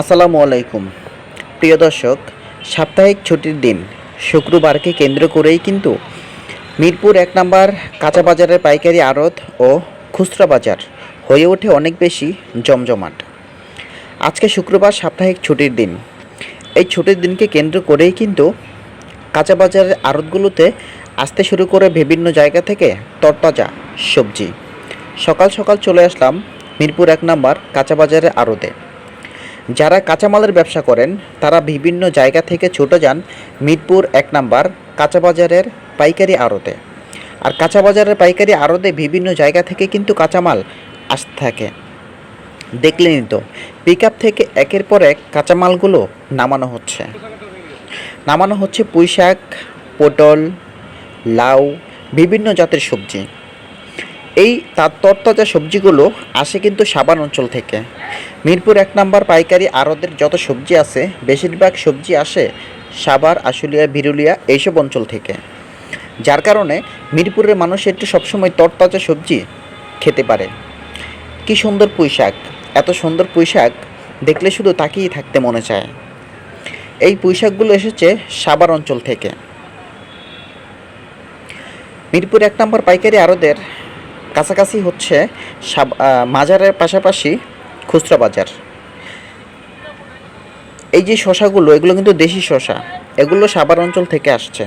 আসসালামু আলাইকুম। প্রিয় দর্শক, সাপ্তাহিক ছুটির দিন শুক্রবারকে কেন্দ্র করেই কিন্তু মিরপুর এক নম্বর কাঁচা বাজারের পাইকারি আড়ত ও খুচরা বাজার হয়ে ওঠে অনেক বেশি জমজমাট। আজকে শুক্রবার সাপ্তাহিক ছুটির দিন। এই ছুটির দিনকে কেন্দ্র করেই কিন্তু কাঁচা বাজারের আড়তগুলোতে আসতে শুরু করে বিভিন্ন জায়গা থেকে তরতাজা সবজি। সকাল সকাল চলে আসলাম মিরপুর এক নম্বর কাঁচা বাজারের আড়তে। যারা কাঁচামালের ব্যবসা করেন, তারা বিভিন্ন জায়গা থেকে ছুটে যান মিরপুর এক নাম্বার কাঁচা বাজারের পাইকারি আড়তে। আর কাঁচা বাজারের পাইকারি আড়তে বিভিন্ন জায়গা থেকে কিন্তু কাঁচামাল আসতে থাকে। দেখলেনই তো পিক থেকে একের পর এক কাঁচামালগুলো নামানো হচ্ছে। নামানো হচ্ছে পুঁই শাক পটল, লাউ, বিভিন্ন জাতের সবজি। এই তার তরতাজা সবজিগুলো আসে কিন্তু সাবান অঞ্চল থেকে। মিরপুর এক নম্বর পাইকারি আড়তের যত সবজি আছে, বেশিরভাগ সবজি আসে সাবার আশুলিয়া বিরুলিয়া এইসব অঞ্চল থেকে। যার কারণে মিরপুরের মানুষ একটু সবসময় তরতাজা সবজি খেতে পারে। কি সুন্দর পুঁই শাক এত সুন্দর পুঁই শাক দেখলে শুধু তাকিয়ে থাকতে মনে চায়। এই পুঁই শাকগুলো এসেছে সাবার অঞ্চল থেকে। মিরপুর এক নম্বর পাইকারি আড়তের কাছাকাছি হচ্ছে মাজারের পাশাপাশি খুচরা বাজার। এই যে শশাগুলো, এগুলো কিন্তু দেশি শশা। এগুলো সাবার অঞ্চল থেকে আসছে।